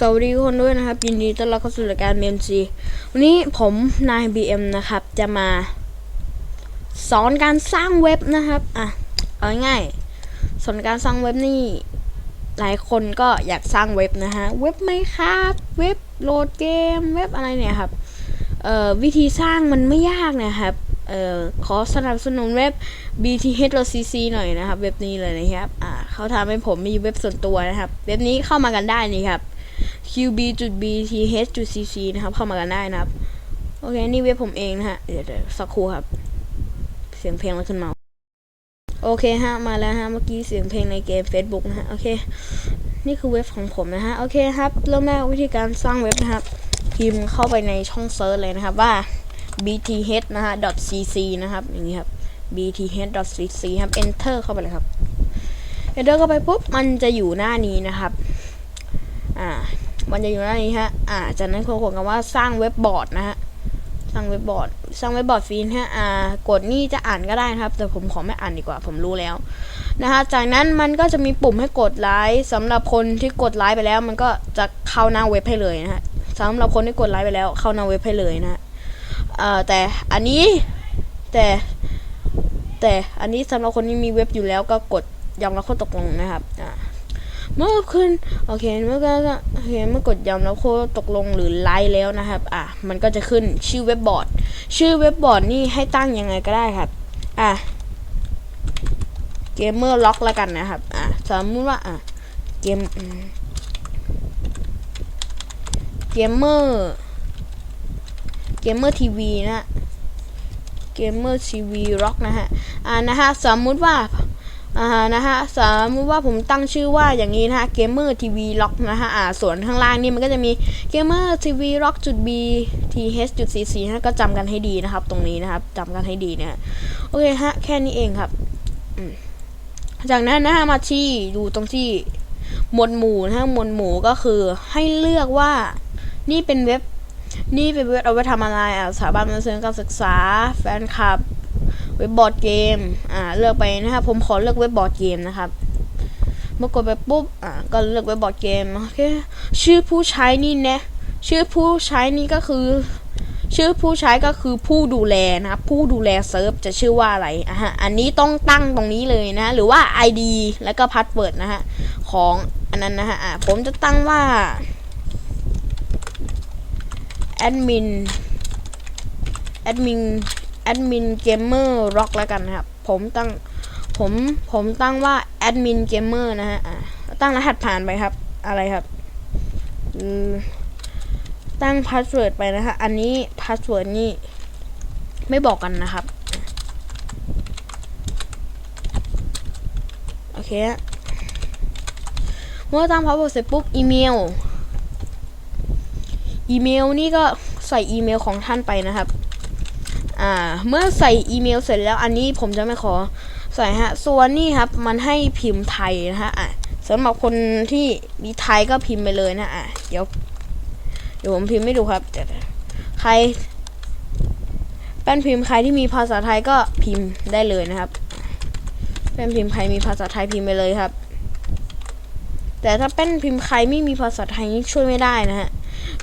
สวัสดีทุกคนด้วยนะครับ ยินดีต้อนรับเข้าสู่รายการ MG วันนี้ผมนาย BM นะครับ จะมาสอนการสร้างเว็บนะครับ อะ เอาง่ายๆสอนการสร้างเว็บนี่ หลายคนก็อยากสร้างเว็บนะฮะ เว็บไหมครับ เว็บโหลดเกม เว็บอะไรเนี่ยครับ เอ่อ วิธีสร้างมันไม่ยากนะครับ เอ่อ ขอสนับสนุนเว็บ bth.cc หน่อยนะครับ เว็บนี้เลยนะครับ อ่าเขาทำให้ผมมีเว็บส่วนตัวนะครับ เว็บนี้เข้ามากันได้นี่ครับ qb.bth.cc นะครับ เข้ามากันได้นะครับ โอเค นี่เว็บผมเองนะฮะ เดี๋ยวเดี๋ยวสักครู่ครับ เสียงเพลงแล้วขึ้นมา โอเคฮะ มาแล้วฮะ เมื่อกี้เสียงเพลงในเกม Facebook นะฮะ โอเค นี่คือเว็บของผมนะฮะ โอเคครับ เริ่มแรกวิธีการสร้างเว็บนะครับ พิมพ์เข้าไปในช่องเซิร์ชเลยนะครับว่า bth นะฮะ .cc นะครับ อย่างนี้ครับ bth .cc ครับ enter เข้าไปเลยครับ enter เข้าไปปุ๊บ มันจะอยู่หน้านี้นะครับ อ่า มันจะอยู่หน้านี้ฮะ อ่า จากนั้นคุณกดคำว่าสร้างเว็บบอร์ดนะฮะ สร้างเว็บบอร์ด สร้างเว็บบอร์ดฟรีนะฮะ อ่า กดนี่จะอ่านก็ได้นะครับ แต่ผมขอไม่อ่านดีกว่า ผมรู้แล้วนะคะจากนั้นมันก็จะมีปุ่มให้กดไลค์สำหรับคนที่กดไลค์ไปแล้ว มันก็จะเข้าหน้าเว็บให้เลยนะฮะสำหรับคนที่กดไลค์ไปแล้ว เข้าหน้าเว็บให้เลยนะฮะเอ่อแต่อันนี้แต่แต่อันนี้สำหรับคนที่มีเว็บอยู่แล้วก็กดยอมรับข้อตกลงนะครับอ่า เมื่อขึ้นโอเคเมื่อก็โอเคเมื่อกดยอมรับข้อตกลงหรือไลค์แล้วนะครับ อะมันก็จะขึ้นชื่อเว็บบอร์ด ชื่อเว็บบอร์ดนี่ให้ตั้งยังไงก็ได้ครับ อะเกมเมอร์ล็อกแล้วกันนะครับ อะสมมติว่าอะเกมเกมเมอร์เกมเมอร์ทีวีนะเกมเมอร์ทีวีล็อกนะฮะ อ่านะฮะสมมุติว่า อ่านะฮะสมมติว่าผมตั้งชื่อว่าอย่างนี้นะฮะ Gamer TV Lock นะฮะอ่าส่วนข้างล่างนี่มันก็จะมี Gamer TV Lock จุด B TH จุด CC นะฮะก็จำกันให้ดีนะครับ ตรงนี้นะครับจำกันให้ดีนะฮะโอเคฮะแค่นี้เองครับจากนั้นนะฮะมาที่ดูตรงที่หมวดหมู่นะฮะหมวดหมู่ก็คือให้เลือกว่านี่เป็นเว็บนี่เป็นเว็บเอาไว้ทำอะไรอ่าสถาบันบันเทิงการศึกษา แฟนคลับ เว็บบอร์ดเกม อ่า เลือกไปนะครับ ผมขอเลือกเว็บบอร์ดเกมนะครับ เมื่อกดไปปุ๊บ อ่า ก็เลือกเว็บบอร์ดเกม โอเค ชื่อผู้ใช้นี่นะ ชื่อผู้ใช้นี่ก็คือ ชื่อผู้ใช้ก็คือผู้ดูแลนะครับ ผู้ดูแลเซิร์ฟจะชื่อว่าอะไร อะฮะ อันนี้ต้องตั้งตรงนี้เลยนะ หรือว่า ID แล้วก็พาสเวิร์ดนะฮะ ของอันนั้นนะฮะ อ่าผมจะตั้งว่าแอดมินแอดมิน ดมินเกมเมอร์ร็อกแล้วกันนะครับ ผมตั้งผมผมตั้งว่าแอดมินเกมเมอร์นะฮะตั้งรหัสผ่านไปครับ อะไรครับ ตั้งพาสเวิร์ดไปนะฮะอันนี้พาสเวิร์ดนี่ไม่บอกกันนะครับ โอเคเมื่อตั้งพาสเวิร์ดเสร็จปุ๊บอีเมล อีเมลนี่ก็ใส่อีเมลของท่านไปนะครับ อ่า เมื่อใส่อีเมลเสร็จแล้วอันนี้ผมจะไม่ขอใส่ฮะ ส่วนนี่ครับมันให้พิมพ์ไทยนะฮะอะสำหรับคนที่มีไทยก็พิมพ์ไปเลยนะอะเดี๋ยวเดี๋ยวผมพิมพ์ให้ดูครับใครแป้นพิมพ์ใครที่มีภาษาไทยก็พิมพ์ได้เลยนะครับแป้นพิมพ์ใครมีภาษาไทยพิมพ์ไปเลยครับ แต่ถ้าแป้นพิมพ์ใครไม่มีภาษาไทยนี่ช่วยไม่ได้นะฮะ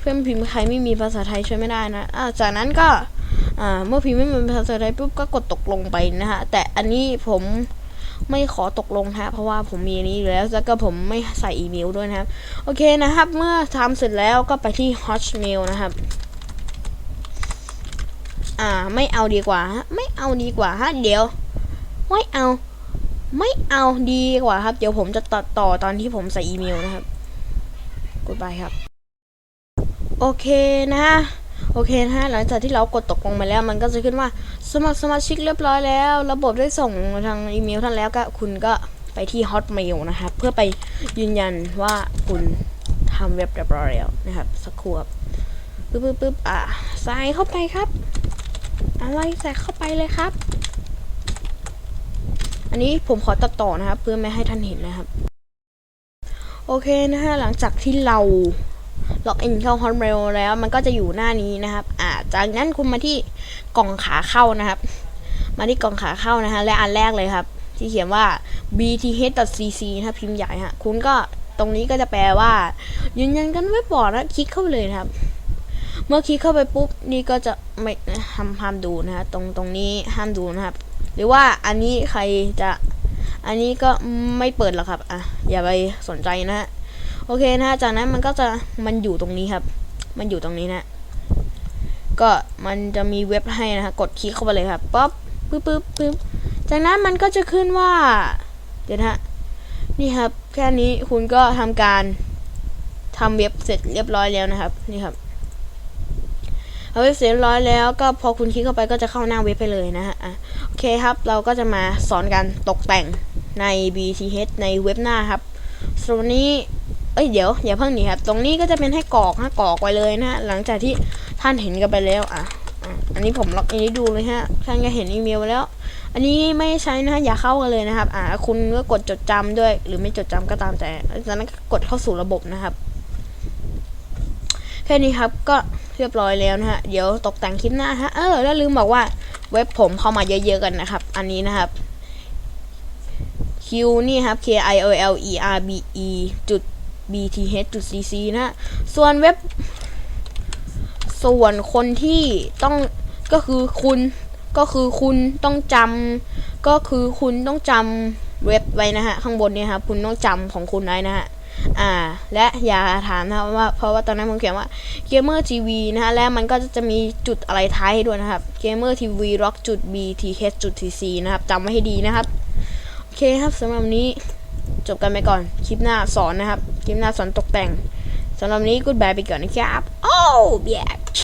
แป้นพิมพ์ใครไม่มีภาษาไทยช่วยไม่ได้นะอ่าจากนั้นก็ อ่าเมื่อพิมพ์ไม่เป็นภาษาไทยปุ๊บก็กดตกลงไปนะฮะแต่อันนี้ผมไม่ขอตกลงฮะเพราะว่าผมมีอันนี้อยู่แล้วแล้วก็ผมไม่ใส่อีเมลด้วยนะครับโอเคนะครับ เมื่อทำเสร็จแล้วก็ไปที่ Hotmail นะครับอ่าไม่เอาดีกว่าฮะไม่เอาดีกว่าฮะเดี๋ยวไม่เอาไม่เอาดีกว่าครับ เดี๋ยวผมจะตัดต่อตอนที่ผมใส่อีเมลนะครับกดไปครับ โอเคนะฮะ โอเคนะฮะหลังจากที่เรากดตกลงไปแล้ว มันก็จะขึ้นว่าสมัครสมาชิกเรียบร้อยแล้ว ระบบได้ส่งทางอีเมลท่านแล้วก็คุณก็ไปที่ Hotmail นะครับ เพื่อไปยืนยันว่าคุณทำเว็บเรียบร้อยแล้วนะครับสักครู่ครับปึ๊บปึ๊บปึ๊บอะใส่เข้าไปครับอะไรใส่เข้าไปเลยครับ อันนี้ผมขอตัดต่อนะครับ เพื่อไม่ให้ท่านเห็นนะครับ โอเคนะฮะหลังจากที่เรา ล็อกอินเข้า Hotmail แล้วมันก็จะอยู่หน้านี้นะครับ อ่า จากนั้นคุณมาที่กล่องขาเข้านะครับ มาที่กล่องขาเข้านะฮะ และอันแรกเลยครับ ที่เขียนว่า bth.cc นะครับพิมพ์ใหญ่ฮะ คุณก็ตรงนี้ก็จะแปลว่า ยืนยันกันไว้บอร์ดนะคลิกเข้าไปเลยนะครับ เมื่อคลิกเข้าไปปุ๊บนี่ก็จะไม่ห้ามห้ามดูนะฮะ ตรงตรงนี้ห้ามดูนะครับ หรือว่าอันนี้ใครจะ อันนี้ก็ไม่เปิดหรอกครับ อะ อย่าไปสนใจนะฮะ โอเคนะจากนั้นมันก็จะมันอยู่ตรงนี้ครับ มันอยู่ตรงนี้นะ ก็มันจะมีเว็บให้นะฮะกดคลิกเข้าไปเลยครับป๊อปปึ๊บปึ๊บปึ๊บจากนั้นมันก็จะขึ้นว่า เดี๋ยวนะฮะนี่ครับ แค่นี้คุณก็ทำการทำเว็บเสร็จเรียบร้อยแล้วนะครับ นี่ครับเอาเว็บเสร็จเรียบร้อยแล้วก็พอคุณคลิกเข้าไปก็จะเข้าหน้าเว็บไปเลยนะฮะโอเคครับเราก็จะมาสอนการตกแต่งใน BTH ในเว็บหน้าครับส่วนวันนี้ เอ้ยเดี๋ยวอย่าเพิ่งหนีครับ ตรงนี้ก็จะเป็นให้กรอกฮะกรอกไว้เลยนะฮะหลังจากที่ท่านเห็นกันไปแล้วอะอันนี้ผมล็อกอินให้ดูเลยฮะท่านก็เห็นอีเมลแล้ว อันนี้ไม่ใช้นะฮะอย่าเข้ากันเลยนะครับ อ่าคุณก็กดจดจำด้วย หรือไม่จดจำก็ตามแต่จากนั้นก็กดเข้าสู่ระบบนะครับแค่นี้ครับก็เรียบร้อยแล้วนะฮะเดี๋ยวตกแต่งคลิปหน้าฮะเออแล้วลืมบอกว่าเว็บผมเข้ามาเยอะๆกันนะครับ อันนี้นะครับ Q นี่ครับ K I O L E R B E จุด B T H จุด C C นะฮะส่วนเว็บ ส่วนคนที่ต้องก็คือคุณก็คือคุณต้องจำก็คือคุณต้องจำเว็บไว้นะฮะข้างบนเนี่ยครับคุณต้องจำของคุณไว้นะฮะอ่า และอย่าถามนะว่าเพราะว่าตอนนั้นผมเขียนว่า Gamer TV นะฮะและมันก็จะมีจุดอะไรท้ายด้วยนะครับ Gamer TV Rock จุด BTH จุด TC นะครับจำไว้ให้ดีนะครับ โอเคครับสำหรับวันนี้ จบกันไปก่อน คลิปหน้าสอนนะครับ คลิปหน้าสอนตกแต่งสำหรับนี้กูดบายไปก่อนนะครับ โอ้ yeah